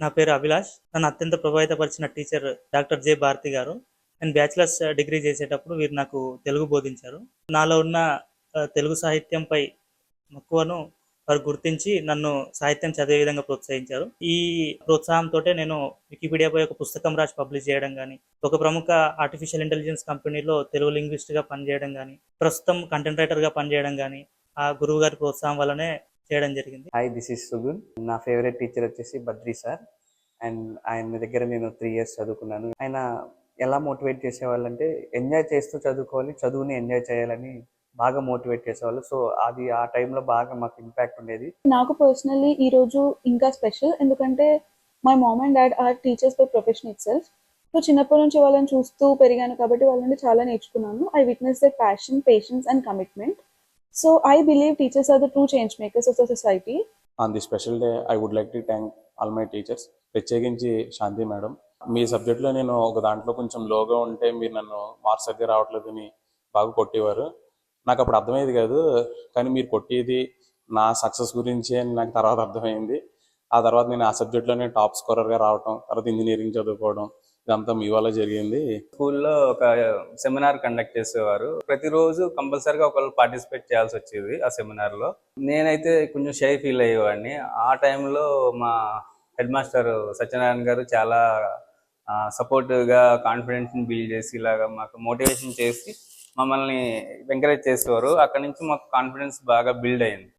నా పేరు అభిలాష్. నన్ను అత్యంత ప్రభావితపరిచిన teacher doctor J Bharati garu. నేను బ్యాచిలర్స్ డిగ్రీ చేసేటప్పుడు వీరు నాకు తెలుగు బోధించారు. నాలో ఉన్న తెలుగు సాహిత్యంపై మక్కువను వారు గుర్తించి నన్ను సాహిత్యం చదివే విధంగా ప్రోత్సహించారు. ఈ ప్రోత్సాహంతో నేను వికీపీడియాపై ఒక పుస్తకం రాసి పబ్లిష్ చేయడం కానీ ఒక ప్రముఖ ఆర్టిఫిషియల్ ఇంటెలిజెన్స్ కంపెనీలో తెలుగు లింగ్విస్ట్గా పనిచేయడం కానీ ప్రస్తుతం కంటెంట్ రైటర్గా పనిచేయడం కానీ ఆ గురువు గారి ప్రోత్సాహం వల్లనే చేయడం జరిగింది. హాయ్ దిస్ ఇస్ సుగున్ నా ఫేవరెట్ టీచర్ వచ్చేసి బద్రీ సార్. అండ్ ఆయన దగ్గర నేను త్రీ ఇయర్స్ చదువుకున్నాను. ఆయన ఎలా మోటివేట్ చేసేవాళ్ళంటే ఎంజాయ్ చేస్తూ చదువుకోవాలి చదువుని ఎంజాయ్ చేయాలని బాగా మోటివేట్ చేసేవాళ్ళు. సో అది ఆ టైంలో బాగా మాకు ఇంపాక్ట్ ఉండేది. నాకు పర్సనలీ ఈ రోజు ఇంకా స్పెషల్ ఎందుకంటే my mom and dad are teachers by profession itself so చిన్నప్పటి నుంచి వాళ్ళని చూస్తూ పెరిగాను కాబట్టి వాళ్ళ నుండి చాలా నేర్చుకున్నాను. I witness the passion patience and commitment so I believe teachers are the true change makers of the society. On the special day I would like to thank all my teachers ప్రత్యేకించి Shanti madam. మీ సబ్జెక్ట్లో నేను ఒక దాంట్లో కొంచెం లోగా ఉంటే మీరు నన్ను మార్క్స్ సరిగ్గా రావట్లేదని బాగా కొట్టేవారు. నాకు అప్పుడు అర్థమయ్యేది కాదు కానీ మీరు కొట్టేది నా సక్సెస్ గురించి అని నాకు తర్వాత అర్థమైంది. ఆ తర్వాత నేను ఆ సబ్జెక్ట్లోనే టాప్ స్కోరర్గా రావటం తర్వాత ఇంజనీరింగ్ చదువుకోవడం ఇదంతా మీ వల్ల జరిగింది. స్కూల్లో ఒక సెమినార్ కండక్ట్ చేసేవారు. ప్రతిరోజు కంపల్సరీగా ఒకళ్ళు పార్టిసిపేట్ చేయాల్సి వచ్చేది ఆ సెమినార్లో నేనైతే కొంచెం షై ఫీల్ అయ్యేవాడిని. ఆ టైంలో మా హెడ్ మాస్టర్ సత్యనారాయణ గారు చాలా సపోర్టివ్గా కాన్ఫిడెన్స్ని బిల్డ్ చేసి ఇలాగా మాకు మోటివేషన్ చేసి మమ్మల్ని ఎంకరేజ్ చేసేవారు. అక్కడ నుంచి మాకు కాన్ఫిడెన్స్ బాగా బిల్డ్ అయింది.